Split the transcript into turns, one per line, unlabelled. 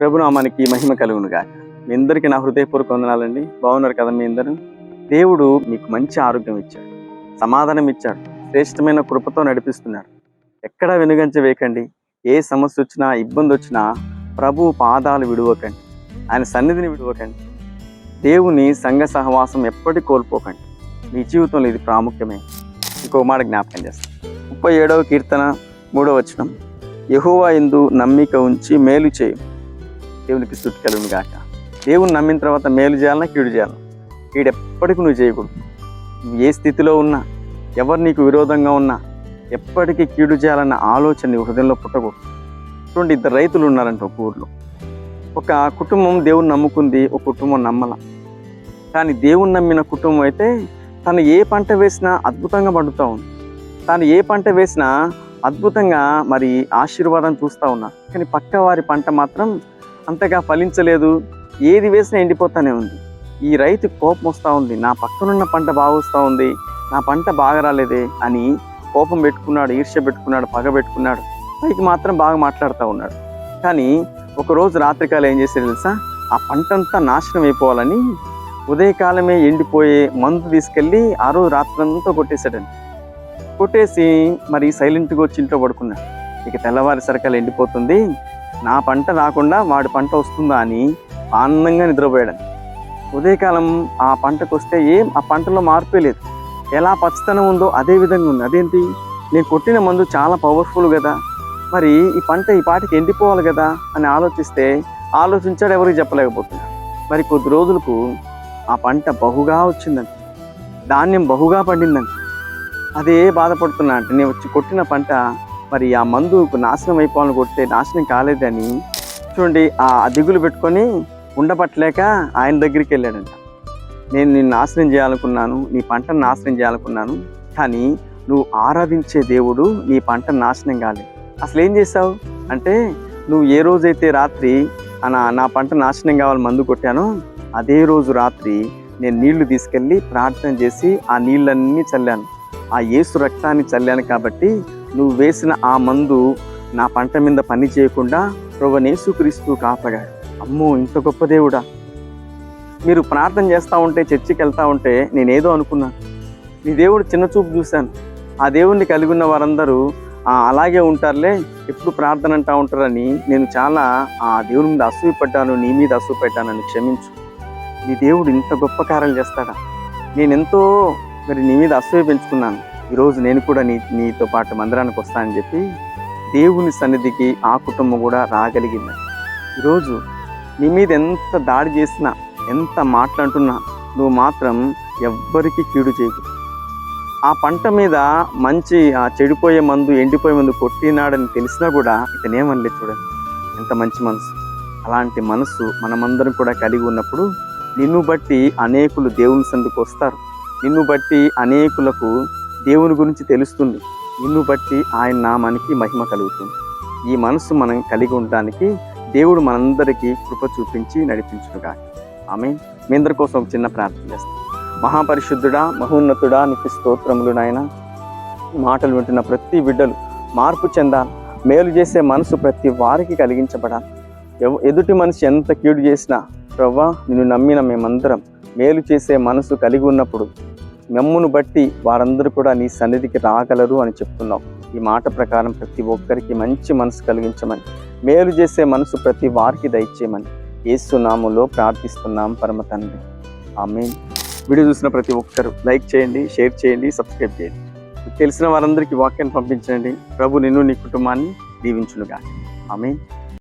ప్రభునామానికి మహిమ కలుగునుగా మీ అందరికీ నా హృదయపూర్వక వందనాలండి. బాగున్నారు కదా మీ అందరూ? దేవుడు మీకు మంచి ఆరోగ్యం ఇచ్చాడు. సమాధానం ఇచ్చాడు. శ్రేష్టమైన కృపతో నడిపిస్తున్నాడు. ఎక్కడా వెనుగంచ వేయకండి. ఏ సమస్య వచ్చినా ఇబ్బంది వచ్చినా ప్రభు పాదాలు విడవకండి. ఆయన సన్నిధిని విడవకండి. దేవుని సంఘ సహవాసం ఎప్పటి కోల్పోకండి. మీ జీవితంలో ఇది ప్రాముఖ్యమే. ఇంకో మాట జ్ఞాపకం చేస్తాను. ముప్పై ఏడవ కీర్తన మూడవ వచనం. యహోవా ఎందు నమ్మిక ఉంచి మేలు చేయి దేవునికి స్థుతి కలుగును గాక. దేవుని నమ్మిన తర్వాత మేలు చేయాలన్నా కీడు చేయాలన్నా. కీడు ఎప్పటికీ నువ్వు చేయకూడదు. నువ్వు ఏ స్థితిలో ఉన్నా ఎవరు నీకు విరోధంగా ఉన్నా ఎప్పటికీ కీడు చేయాలన్న ఆలోచన నీ హృదయంలో పుట్టకూడదు. చూడండి ఇద్దరు రైతులు ఉన్నారంట ఒక ఊర్లో. ఒక కుటుంబం దేవుని నమ్ముకుంది ఒక కుటుంబం నమ్మల. కానీ దేవుని నమ్మిన కుటుంబం అయితే తను ఏ పంట వేసినా అద్భుతంగా పండుతూ ఉంది. తాను ఏ పంట వేసినా అద్భుతంగా మరి ఆశీర్వాదం చూస్తూ ఉన్నా కానీ పక్క వారి పంట మాత్రం అంతగా ఫలించలేదు. ఏది వేసినా ఎండిపోతానే ఉంది. ఈ రైతు కోపం వస్తూ ఉంది. నా పక్కనున్న పంట బాగా వస్తూ ఉంది. నా పంట బాగా రాలేదే అని కోపం పెట్టుకున్నాడు ఈర్ష్య పెట్టుకున్నాడు పగ పెట్టుకున్నాడు. పైకి మాత్రం బాగా మాట్లాడుతూ ఉన్నాడు. కానీ ఒకరోజు రాత్రికాలం ఏం చేశారు తెలుసా? ఆ పంట అంతా నాశనం అయిపోవాలని ఉదయకాలమే ఎండిపోయే మందు తీసుకెళ్ళి ఆ రోజు రాత్రంతా కొట్టేశాడండి కొట్టేసి మరి సైలెంట్గా వచ్చి ఇంట్లో పడుకున్నాడు ఇక తెల్లవారి సరకాలు ఎండిపోతుంది. నా పంట రాకుండా వాడి పంట వస్తుందా అని ఆనందంగా నిద్రపోయాడు ఉదయకాలం ఆ పంటకు వస్తే ఏం ఆ పంటలో మార్పే లేదు. ఎలా పచ్చతనం ఉందో అదే విధంగా ఉంది. అదేంటి? నేను కొట్టిన మందు చాలా పవర్ఫుల్ కదా. మరి ఈ పంట ఈ పాటికి ఎండిపోవాలి కదా అని ఆలోచిస్తే ఆలోచించాడు ఎవరికి చెప్పలేకపోతున్నాడు మరి కొద్ది రోజులకు ఆ పంట బహుగా వచ్చిందంట. ధాన్యం బహుగా పండిందంట. అదే బాధపడుతున్నా అంటే నేను వచ్చి కొట్టిన పంట మరి ఆ మందుకు నాశనం అయిపోవాలని కొడితే నాశనం కాలేదని చూడండి ఆ దిగులు పెట్టుకొని ఉండబట్టలేక ఆయన దగ్గరికి వెళ్ళాడంట. నేను నిన్ను నాశనం చేయాలనుకున్నాను నీ పంటను నాశనం చేయాలనుకున్నాను కానీ నువ్వు ఆరాధించే దేవుడు నీ పంట నాశనం కాలేదు అసలు ఏం చేసావు అంటే నువ్వు ఏ రోజైతే రాత్రి నా నా పంట నాశనం కావాలి మందు కొట్టానో అదే రోజు రాత్రి నేను నీళ్ళు తీసుకెళ్ళి ప్రార్థన చేసి ఆ నీళ్ళన్నీ చల్లాను. ఆ యేసు రక్తాన్ని చల్లాను కాబట్టి నువ్వు వేసిన ఆ మందు నా పంట మీద పని చేయకుండా ప్రభు యేసుక్రీస్తు కాపాడాడు. అమ్మో ఇంత గొప్ప దేవుడా. మీరు ప్రార్థన చేస్తూ ఉంటే చర్చికి వెళ్తా ఉంటే నేనేదో అనుకున్నాను. నీ దేవుడు చిన్న చూపు చూశాను. ఆ దేవుడిని కలిగి ఉన్న వారందరూ అలాగే ఉంటారులే ఎప్పుడు ప్రార్థన అంటా ఉంటారని నేను చాలా ఆ దేవుని మీద అసూయపడ్డాను నీ మీద అసూయపడ్డానని క్షమించు. నీ దేవుడు ఇంత గొప్ప కార్యాలు చేస్తాడా? నేను ఎంతో మరి నీ మీద అసూయ పెంచుకున్నాను. ఈరోజు నేను కూడా నీ నీతో పాటు మందిరానికి వస్తానని చెప్పి దేవుని సన్నిధికి ఆ కుటుంబం కూడా రాగలిగింది. ఈరోజు నీ మీద ఎంత దాడి చేసినా ఎంత మాట్లాడుతున్నా నువ్వు మాత్రం ఎవ్వరికి కీడు చేయకు. ఆ పంట మీద మంచి ఆ చెడిపోయే మందు ఎండిపోయే మందు కొట్టినాడని తెలిసినా కూడా ఇతనేమనలేదు చూడండి. ఎంత మంచి మనసు. అలాంటి మనసు మనమందరం కూడా కలిగి ఉన్నప్పుడు నిన్ను బట్టి అనేకులు దేవుని సందుకు వస్తారు. నిన్ను బట్టి అనేకులకు దేవుని గురించి తెలుస్తుంది. నిన్ను బట్టి ఆయన నామానికి మహిమ కలుగుతుంది. ఈ మనసు మనం కలిగి ఉండడానికి దేవుడు మనందరికీ కృప చూపించి నడిపించుడుగా ఆమె మీ అందరి కోసం చిన్న ప్రార్థన చేస్తాం. మహాపరిశుద్ధుడా మహోన్నతుడా నీకు స్తోత్రములు నాయన. మాటలు వింటున్న ప్రతి బిడ్డలు మార్పు చెందాలి. మేలు చేసే మనసు ప్రతి వారికి కలిగించబడాలి. ఎవ- ఎదుటి మనిషి ఎంత కీడు చేసినా ప్రవ్వా నిన్ను నమ్మిన మేమందరం మేలు చేసే మనసు కలిగి ఉన్నప్పుడు మెమ్మును బట్టి వారందరూ కూడా నీ సన్నిధికి రాగలరు అని చెప్తున్నావు ఈ మాట ప్రకారం ప్రతి ఒక్కరికి మంచి మనసు కలిగించమని మేలు చేసే మనసు ప్రతి వారికి దయచేయమని ఏసునాములో ప్రార్థిస్తున్నాం పరమ తండ్రి. ఆమె వీడియో చూసిన ప్రతి ఒక్కరు లైక్ చేయండి షేర్ చేయండి సబ్స్క్రైబ్ చేయండి. తెలిసిన వారందరికీ వాక్యాన్ని పంపించండి. ప్రభు నిన్ను నీ కుటుంబాన్ని దీవించునుగా ఆమె